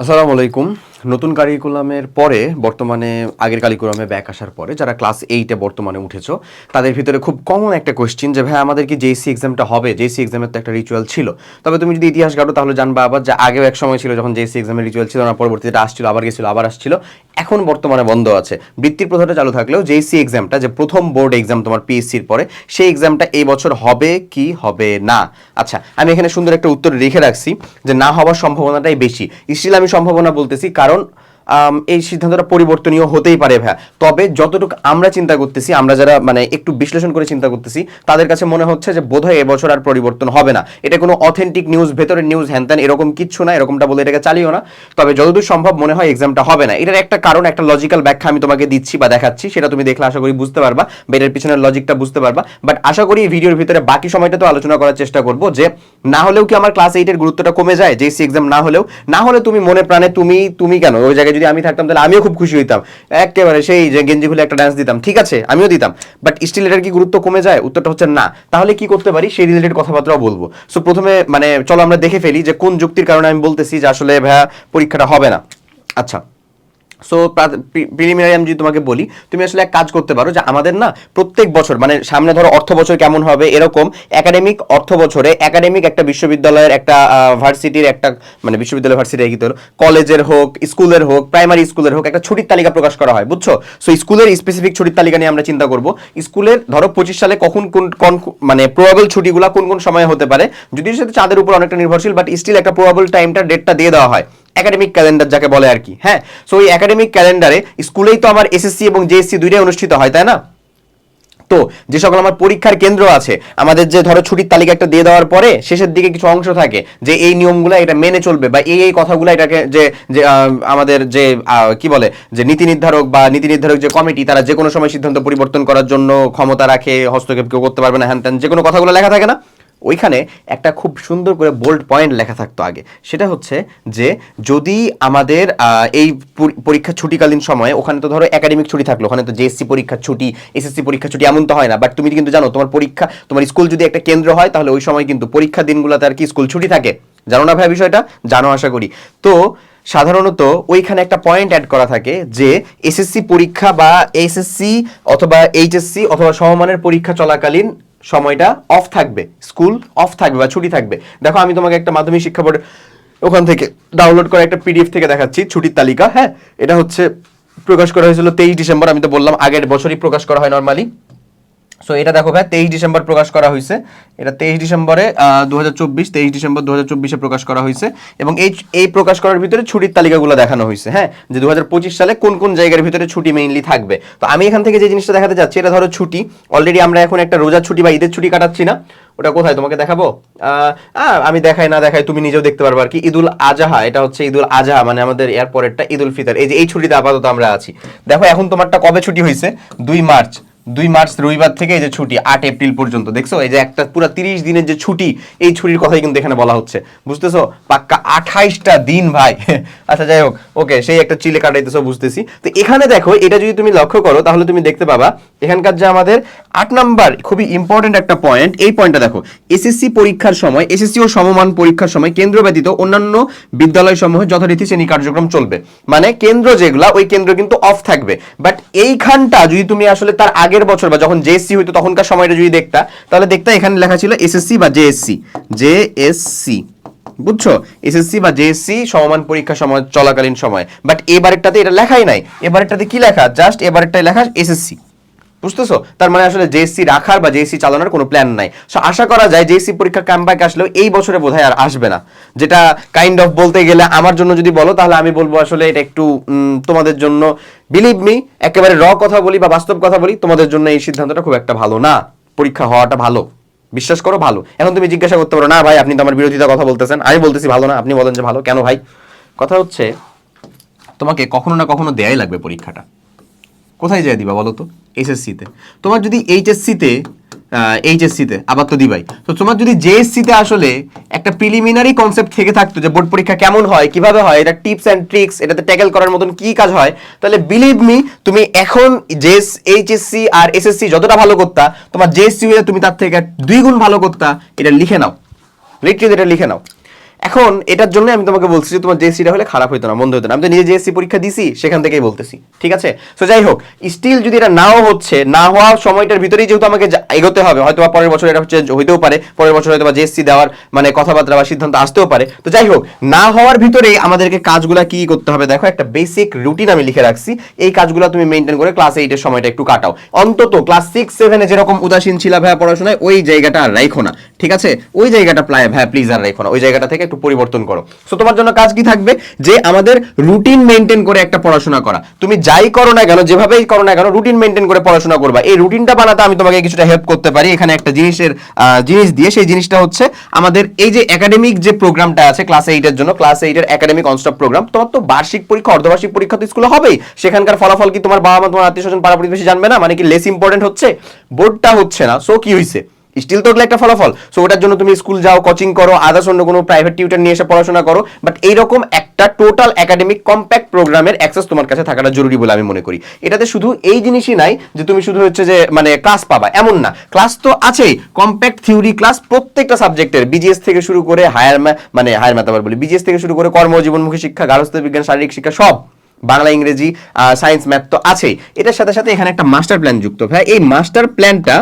আসসালামু আলাইকুম। নতুন কারিকুলামের পরে বর্তমানে আগের কারিকুলামে ব্যাক আসার পরে যারা ক্লাস এইটে বর্তমানে উঠেছো, তাদের ভিতরে খুব কমন একটা কোয়েশ্চেন যে, ভাই, আমাদের কি জেসি এক্সামটা হবে? জেসি এক্সামের তো একটা রিচুয়াল ছিল। তবে তুমি যদি ইতিহাস গাড়ো তাহলে জানবা আবার যে, আগেও এক সময় ছিল যখন জেসি এক্সামের রিচুয়াল ছিল না, পরবর্তীতে আসছিল, আবার গেছিল, আবার আসছিল। এখন বর্তমানে বন্ধ আছে। বৃত্তির প্রথাটা চালু থাকলেও জেসি এক্সামটা যে, প্রথম বোর্ড এক্সাম তোমার পিএসসির পরে, সেই এক্সামটা এই বছর হবে কি হবে না? আচ্ছা আমি এখানে সুন্দর একটা উত্তর রেখে রাখছি যে, না হওয়ার সম্ভাবনাটাই বেশি। স্টিল আমি সম্ভাবনা বলতেছি, কারণ আম, এই সিদ্ধান্তটা পরিবর্তনীয় হতেই পারে ভাইয়া। তবে যতটুকু আমরা চিন্তা করতেছি, আমরা যারা মানে একটু বিশ্লেষণ করে চিন্তা করতেছি, তাদের কাছে মনে হচ্ছে যে বোধহয় এবছর আর পরিবর্তন হবে না। এটা কোনো অথেন্টিক নিউজ ভেতরের নিউজ হ্যান এরকম কিচ্ছু না, এরকমটা বলে এটাকে চালিও না। তবে যতদূর সম্ভব মনে হয় এক্সামটা হবে না। এটার একটা কারণ, একটা লজিক্যাল ব্যাখ্যা আমি তোমাকে দিচ্ছি বা দেখাচ্ছি, সেটা তুমি দেখলে আশা করি বুঝতে পারবা বা এটার পিছনের লজিকটা বুঝতে পারবা। বাট আশা করি এই ভিডিওর ভিতরে বাকি সময়টা তো আলোচনা করার চেষ্টা করব যে, না হলেও কি আমার ক্লাস এইটের গুরুত্বটা কমে যায়? জেসি এক্সাম না হলেও? না হলে তুমি মনে প্রাণে তুমি তুমি কেন? ওই জায়গায় যদি আমি থাকতাম, তাহলে আমিও খুব খুশি হইতাম। একেবারে সেই যে গেঞ্জি খুলে একটা ডান্স দিতাম। ঠিক আছে, আমিও দিতাম। বাট স্টিল এটার কি গুরুত্ব কমে যায়? উত্তরটা হচ্ছে না। তাহলে কি করতে পারি? সেই রিলেটেড কথাবার্তাও বলব। সো প্রথমে মানে চলো আমরা দেখে ফেলি যে কোন যুক্তির কারণে আমি বলতেছি যে আসলে ভাইয়া পরীক্ষাটা হবে না। আচ্ছা। সো প্রিলিমিনারি আমি যদি তোমাকে বলি, তুমি আসলে এক কাজ করতে পারো যে আমাদের না প্রত্যেক বছর মানে সামনে ধরো অর্থ বছর কেমন হবে, এরকম একাডেমিক অর্থ বছরে একাডেমিক একটা বিশ্ববিদ্যালয়ের একটা ভার্সিটির একটা মানে বিশ্ববিদ্যালয় ভার্সিটি হলো কলেজের হোক স্কুলের হোক প্রাইমারি স্কুলের হোক, একটা ছুটির তালিকা প্রকাশ করা হয়, বুঝছ? সো স্কুলের স্পেসিফিক ছুটির তালিকা নিয়ে আমরা চিন্তা করব। স্কুলের ধরো পঁচিশ সালে কখন কোন কোন মানে প্রবাবল ছুটিগুলো কোন কোন সময় হতে পারে যদি সেটা চাঁদের উপর অনেকটা নির্ভরশীল বাট স্টিল একটা প্রবাবল টাইমটা ডেটটা দিয়ে দেওয়া হয়। একাডেমিক ক্যালেন্ডার যাকে বলে আর কি হ্যাঁ? সো ওই একাডেমিক ক্যালেন্ডারে স্কুলেই তো আমার এসএসসি এবং জেএসসি দুইটাই অনুষ্ঠিত হয়, তাই না? তো, যে সকল আমার পরীক্ষার কেন্দ্র আছে, আমাদের যে ধরো ছুটির তালিকা একটা দিয়ে দেওয়ার পরে শেষের দিকে কিছু অংশ থাকে, যে এই নিয়মগুলো এটা মেনে চলবে বা এই এই কথাগুলো এটাকে যে যে আমাদের যে কি বলে, যে নীতি নির্ধারক বা নীতি নির্ধারক যে কমিটি, তারা যে কোনো সময় সিদ্ধান্ত পরিবর্তন করার জন্য ক্ষমতা রাখে, হস্তক্ষেপ কেউ করতে পারবে না, হ্যান ত্যান, যে কোনো কথাগুলো লেখা থাকে না? ওইখানে একটা খুব সুন্দর করে বোল্ড পয়েন্ট লেখা থাকতো আগে। সেটা হচ্ছে যে, যদি আমাদের এই পরি- পরীক্ষা ছুটিকালীন সময়ে, ওখানে তো ধরো একাডেমিক ছুটি থাকল, ওখানে তো জেএসসি পরীক্ষার ছুটি এসএসসি পরীক্ষার ছুটি এমন তো হয় না। বাট তুমি কিন্তু জানো, তোমার পরীক্ষা, তোমার স্কুল যদি একটা কেন্দ্র হয়, তাহলে ওই সময় কিন্তু পরীক্ষা দিনগুলোতে আর কি স্কুল ছুটি থাকে। জানো না ভাই বিষয়টা? জানো আশা করি। তো সাধারণত ওইখানে একটা পয়েন্ট অ্যাড করা থাকে যে এসএসসি পরীক্ষা বা এসএসসি অথবা এইচএসসি অথবা সমমানের পরীক্ষা চলাকালীন সময়টা অফ থাকবে স্কুল অফ থাকবে বা ছুটি থাকবে। দেখো, আমি তোমাকে একটা মাধ্যমিক শিক্ষা বোর্ড ওখান থেকে ডাউনলোড করা একটা পিডিএফ থেকে দেখাচ্ছি, ছুটির তালিকা হ্যাঁ? এটা হচ্ছে প্রকাশ করা হয়েছিল তেইশ ডিসেম্বর, আমি তো বললাম আগের বছরই প্রকাশ করা হয় নর্মালি সো এটা দেখো ভাই, তেইশ ডিসেম্বর প্রকাশ করা হয়েছে এটা তেইশ ডিসেম্বরে দু হাজার চব্বিশ, তেইশ ডিসেম্বর দু হাজার চব্বিশে প্রকাশ করা হয়েছে এবং এই এই প্রকাশ করার ভিতরে ছুটির তালিকাগুলো দেখানো হয়েছে হ্যাঁ? যে দু হাজার পঁচিশ সালে কোন কোন জায়গার ভিতরে ছুটি মেইনলি থাকবে। তো আমি এখান থেকে যে জিনিসটা দেখাতে যাচ্ছি, এটা ধরো ছুটি। অলরেডি আমরা এখন একটা রোজার ছুটি বা ঈদের ছুটি কাটাচ্ছি না। ওটা কোথায়? তোমাকে দেখাবো? আমি দেখাই, না দেখাই, তুমি নিজেও দেখতে পারবে আর কি। ঈদুল আজহা, এটা হচ্ছে ঈদুল আজহা মানে আমাদের এর পরেরটা ঈদুল ফিতর। এই যে, এই ছুটিতে আপাতত আমরা আছি। দেখো, এখন তোমারটা কবে ছুটি হয়েছে দুই মার্চ। দুই মার্চ রবিবার থেকে এই যে ছুটি, আট এপ্রিল পর্যন্ত, দেখছ? এই যে একটা পুরো তিরিশ দিনের যে ছুটি, এই ছুটির কথাই কিন্তু এখানে বলা হচ্ছে। বুঝতেছো? পাক্কা আঠাইশটা দিন, ভাই। আচ্ছা যাই হোক, ওকে, সেই একটা চিলে কাটাইতেছো, বুঝতেছি। তো এখানে দেখো, এটা যদি তুমি লক্ষ্য করো, তাহলে তুমি দেখতে পাবা, এখানকার যে আমাদের আট নাম্বার, খুবই ইম্পর্টেন্ট একটা পয়েন্ট এই পয়েন্টটা দেখো। এসএসসি পরীক্ষার সময় এসএসসি ও সমমান পরীক্ষার সময় কেন্দ্র ব্যতীত অন্যান্য বিদ্যালয় সমূহে যথারীতি শ্রেণি কার্যক্রম চলবে। মানে কেন্দ্র যেগুলা, ওই কেন্দ্র কিন্তু অফ থাকবে। বাট এইখানটা যদি তুমি আসলে তার আগের বছর বা যখন জেএসসি হইতো, তখনকার সময়টা যদি দেখতা, তাহলে দেখতা এখানে লেখা ছিল এসএসসি বা জেএসসি জেএসসি বুঝছ? এসএসসি বা জেএসসি সমমান পরীক্ষা সময়, চলাকালীন সময়। বাট এবারেরটাতে এটা লেখাই নাই। এবারেরটাতে কি লেখা? জাস্ট এবারেরটাই লেখা এসএসসি বুঝতেছো? তার মানে আসলে জেএসসি রাখার বা জেএসসি চালানোর কোনো প্ল্যান নাই। সো আশা করা যায় জেএসসি পরীক্ষা কামব্যাক আসলেও এই বছরে বোধহয় আর আসবে না। যেটা কাইন্ড অফ বলতে গেলে আমার জন্য যদি বলো, তাহলে আমি বলব আসলে এটা একটু তোমাদের জন্য বিলিভ মি একেবারে র কথা বলি বা বাস্তব কথা বলি, তোমাদের জন্য এই সিদ্ধান্তটা খুব একটা ভালো না। পরীক্ষা হওয়াটা ভালো। বিশ্বাস করো ভালো। এখন তুমি জিজ্ঞাসা করতে পারো, না ভাই, আপনি তো আমার বিরোধিতা কথা বলতেছেন। আমি বলতেছি ভালো না, আপনি বলেন যে ভালো। কেন ভাই? কথা হচ্ছে, তোমাকে কখনো না কখনো দেয়াই লাগবে পরীক্ষাটা। কোথায় যায় দিবা বলো তো? এইচএসসিতে তোমার যদি এইচএসসিতে এইচএসসিতে আবার তো দিবাই। তো তোমার যদি জেএসসিতে আসলে একটা প্রিলিমিনারি কনসেপ্ট থেকে থাকতো যে বোর্ড পরীক্ষা কেমন হয়, কীভাবে হয়, এটা টিপস অ্যান্ড ট্রিক্স এটাতে ট্যাকেল করার মতন কি কাজ হয়, তাহলে বিলিভ মি তুমি এখন জেএস এইচএসসি আর এসএসসি যতটা ভালো করতা, তোমার জেএসসি তুমি তার থেকে দুই গুণ ভালো করতা, এটা লিখে নাও। লিটারেলি এটা লিখে নাও। এখন এটার জন্য আমি তোমাকে বলছি যে তোমার জেএসসিটা হলে খারাপ হতো না, মন্দ হতো না। আমি তো নিজে জেএসসি পরীক্ষা দিছি, সেখান থেকেই বলতেছি, ঠিক আছে? সো যাই হোক স্টিল যদি এটা নাও হচ্ছে, না হওয়ার সময়টার ভিতরেই যেহেতু আমাকে এগোতে হবে হয়তো বা পরের বছর এটা চেঞ্জ হইতেও পারে, পরের বছর হয়তো বা জেএসসি দেওয়ার মানে কথাবার্তা বা সিদ্ধান্ত আসতেও পারে। তো যাই হোক, না হওয়ার ভিতরেই আমাদেরকে কাজগুলা কি করতে হবে দেখো, একটা বেসিক রুটিন আমি লিখে রাখছি। এই কাজগুলো তুমি মেনটেন করে ক্লাস এইটের সময়টা একটু কাটাও। অন্তত ক্লাস সিক্স সেভেনে যেরকম উদাসীন ছিল ভাইয়া পড়াশোনায়, ওই জায়গাটা আর রাখো না, ঠিক আছে? ওই জায়গাটা প্রায় ভাইয়া প্লিজ আর রাখো না, ওই জায়গাটা থেকে একটু পরিবর্তন করো। সো তোমার জন্য কাজ কি থাকবে? যে আমাদের রুটিন মেনটেন করে একটা পড়াশোনা করা। তুমি যাই করো না কেন, যেভাবেই করো না কেন রুটিন মেনটেন করে পড়াশোনা করবা। এই রুটিনটা বানাতে আমি তোমাকে কিছুটা হেল্প করতে পারি। এখানে একটা জিনিসের জিনিস দিয়ে সেই জিনিসটা হচ্ছে আমাদের এই যে একাডেমিক যে প্রোগ্রামটা আছে ক্লাস এইটের জন্য ক্লাস এইটের একাডেমিক অনস্টপ প্রোগ্রাম তোমার তো বার্ষিক পরীক্ষা, অর্ধবার্ষিক পরীক্ষা তো স্কুলে হবেই। সেখানকার ফলাফল কি তোমার বাবা মা তোমার আত্মীয় স্বজন পাড়া প্রতিবেশী জানবে না? মানে কি লেস ইম্পর্টেন্ট হচ্ছে? বোর্ডটা হচ্ছে না। সো কি হয়েছে স্টিল তো একটা ফলাফল। সো ওটার জন্য তুমি স্কুল যাও কোচিং করো আদার্স অন্য কোনো প্রাইভেট টিউটার নিয়ে এসে পড়াশোনা করো। বাট এইরকম একটা টোটাল একাডেমিক কম্প্যাক্ট প্রোগ্রামের অ্যাক্সেস তোমার কাছে থাকাটা জরুরি বলে আমি মনে করি। এটাতে শুধু এই জিনিসই নাই যে তুমি শুধু হচ্ছে যে মানে ক্লাস পাবা, এমন না। ক্লাস তো আছেই। কম্প্যাক্ট থিওরি ক্লাস প্রত্যেকটা সাবজেক্টের বিজিএস থেকে শুরু করে হায়ার মানে হায়ার ম্যাথ আবার বলি বিজিএস থেকে শুরু করে কর্মজীবনমুখী শিক্ষা গার্হস্থ্য বিজ্ঞান শারীরিক শিক্ষা, সব। বাংলা, ইংরেজি সায়েন্স ম্যাথ তো আছেই। এটার সাথে সাথে এখানে একটা মাস্টার প্ল্যান যুক্ত। ভাই, এই মাস্টার প্ল্যানটা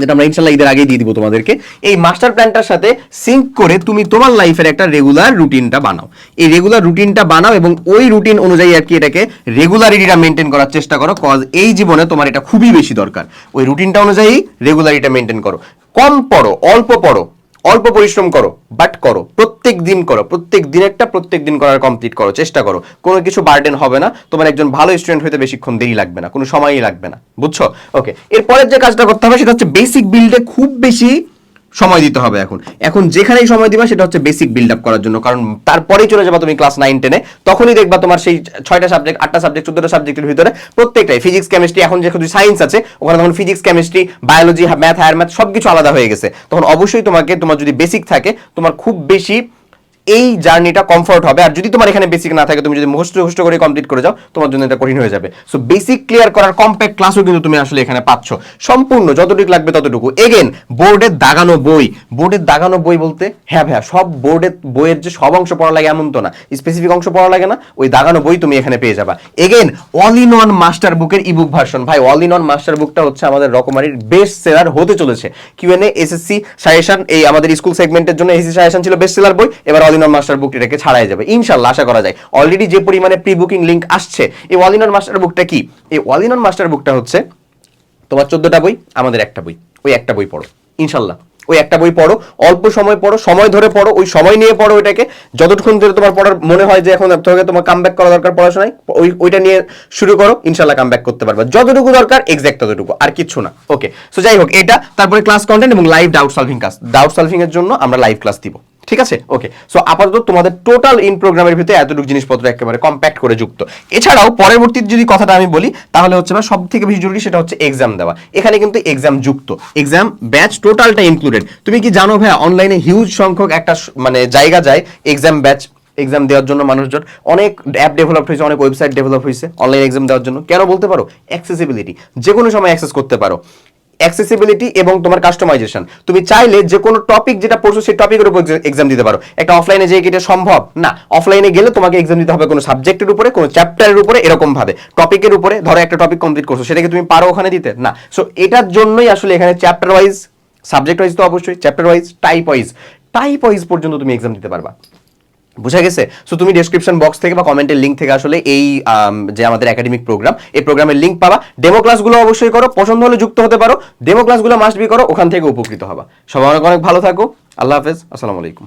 যেটা আমরা ইনশাল্লাহ ঈদের আগেই দিয়ে দিব তোমাদেরকে। এই মাস্টার প্ল্যানটার সাথে সিঙ্ক করে তুমি তোমার লাইফের একটা রেগুলার রুটিনটা বানাও। এই রেগুলার রুটিনটা বানাও এবং ওই রুটিন অনুযায়ী আর কি এটাকে রেগুলারিটিটা মেনটেন করার চেষ্টা করো কজ এই জীবনে তোমার এটা খুবই বেশি দরকার। ওই রুটিনটা অনুযায়ী রেগুলারিটা মেনটেন করো। কম পড়ো, অল্প পড়ো। অল্প পরিশ্রম করো বাট করো, প্রত্যেক দিন করো, প্রত্যেক দিন একটা প্রত্যেক দিন করার কমপ্লিট করো, চেষ্টা করো। কোনো কিছু বার্ডেন হবে না, তোমার একজন ভালো স্টুডেন্ট হইতে বেশিক্ষণ দেরি লাগবে না, কোনো সময়ই লাগবে না, বুঝছ? ওকে এরপরের যে কাজটা করতে হবে সেটা হচ্ছে বেসিক বিল্ডে খুব বেশি সময় দিতে হবে এখন। এখন যেখানেই সময় দিবা, সেটা হচ্ছে বেসিক বিল্ড আপ করার জন্য। কারণ তারপরেই চলে যাবা তুমি ক্লাস নাইন টেনে তখনই দেখবা তোমার সেই ছয়টা সাবজেক্ট আটটা সাবজেক্ট চোদ্দটা সাবজেক্টের ভিতরে প্রত্যেকটাই ফিজিক্স কেমিস্ট্রি এখন যেহেতু সায়েন্স আছে, ওখানে তখন physics chemistry biology math higher math সবকিছু আলাদা হয়ে গেছে। তখন অবশ্যই তোমাকে, তোমার যদি বেসিক থাকে, তোমার খুব বেশি এই জার্নিটা কমফর্ট হবে। আর যদি তোমার এখানে বেসিক না থাকে, তুমি যদি মুখস্থ মুখস্থ করে কমপ্লিট করে যাও, তোমার জন্য এটা কঠিন হয়ে যাবে। সো বেসিক ক্লিয়ার করার কম্প্যাক্ট ক্লাসও কিন্তু তুমি আসলে এখানে পাচ্ছ। সম্পূর্ণ যতটুকু লাগবে ততটুকু। এগেন বোর্ডের দাগানো বই। বোর্ডের দাগানো বই বলতে হ্যাঁ ভাইয়া, সব বোর্ডের বইয়ের যে সব অংশ পড়া লাগে এমন তো না। স্পেসিফিক অংশ পড়া লাগে না, ওই দাগানো বই তুমি এখানে পেয়ে যাবা। Again all in one master বুকের ইবুক ভার্সন ভাই অল ইন ওয়ান মাস্টার বুকটা হচ্ছে আমাদের রকমারির বেস্ট সেলার হতে চলেছে। কিউএনএ এসএসসি সাজেশন এই আমাদের স্কুল সেগমেন্টের জন্য এসএসসি সাজেশন ছিল বেস্ট সেলার বই। এবার ওয়ান মাস্টার বুক এটাকে ছাড়াই যাবে। ইনশাল্লাহ আশা করা যায়। অলরেডি যে পরিমাণে প্রি বুকিং লিঙ্ক আসছে, এই ওয়ান মাস্টার বুকটা কি? এই ওয়ান মাস্টার বুকটা হচ্ছে তোমার চোদ্দটা বই, আমাদের একটা বই। ওই একটা বই পড়ো ইনশাল্লাহ ওই একটা বই পড়ো, অল্প সময় পড়ো, সময় ধরে পড়ো, ওই সময় নিয়ে পড়ো ওইটাকে যতক্ষণ ধরে তোমার পড়ার মনে হয় যে এখন তোমাকে তোমার কাম ব্যাক করা দরকার পড়াশোনায়, ওই, ওইটা নিয়ে শুরু করো ইনশাল্লাহ কাম ব্যাক করতে পারবে। যতটুকু দরকার এক্সাক্ট ততটুকু, আর কিছু না। ওকে সো যাই হোক, এটা, তারপরে ক্লাস কন্টেন্ট এবং live doubt solving class doubt solving এর জন্য আমরা লাইভ ক্লাস দিব। ঠিক আছে? ওকে সো আপাতত তোমাদের টোটাল ইন প্রোগ্রামের ভিতরে এতটুকু জিনিসপত্র একেবারে কম্প্যাক্ট করে যুক্ত। এছাড়াও পরবর্তী যদি কথাটা আমি বলি, তাহলে হচ্ছে সব থেকে বেশি জরুরি সেটা হচ্ছে এক্সাম দেওয়া। এখানে কিন্তু এক্সাম যুক্ত। এক্সাম ব্যাচ টোটালটা ইনক্লুডেড তুমি কি জানো ভাইয়া অনলাইনে হিউজ সংখ্যক একটা মানে জায়গা যায় এক্সাম ব্যাচ এক্সাম দেওয়ার জন্য মানুষজন। অনেক অ্যাপ ডেভেলপ হয়েছে, অনেক ওয়েবসাইট ডেভেলপ হয়েছে অনলাইন এক্সাম দেওয়ার জন্য। কেন বলতে পারো? অ্যাক্সেসিবিলিটি যে কোনো সময় অ্যাক্সেস করতে পারো। অ্যাক্সেসিবিলিটি এবং তোমার কাস্টমাইজেশন তুমি চাইলে যে কোনো টপিক যেটা পড়ছো, সেই টপিকের উপর এক্সাম দিতে পারো। একটা অফলাইনে যেয়ে এটা সম্ভব? না। অফলাইনে গেলে তোমাকে এক্সাম দিতে হবে কোনো সাবজেক্টের উপরে, কোনো চ্যাপ্টারের উপরে এরকম ভাবে টপিকের উপরে, ধরো একটা টপিক কমপ্লিট করছ, সেটাকে তুমি পারো ওখানে দিতে? না। সো এটার জন্যই আসলে এখানে চ্যাপ্টার ওয়াইজ সাবজেক্ট ওয়াইজ তো অবশ্যই chapter wise type wise type wise পর্যন্ত তুমি এক্সাম দিতে পারবা। বুঝা গেছে? সো তুমি ডেসক্রিপশন বক্স থেকে বা কমেন্টের লিঙ্ক থেকে আসলে এই যে আমাদের একাডেমিক প্রোগ্রাম এই প্রোগ্রামের লিঙ্ক পাবা। ডেমো ক্লাসগুলো অবশ্যই করো, পছন্দ হলে যুক্ত হতে পারো। ডেমো ক্লাসগুলো মাস্ট বি করো, ওখান থেকে উপকৃত হবা। সবাই অনেক অনেক ভালো থাকো। আল্লাহ হাফেজ। আসসালামু আলাইকুম।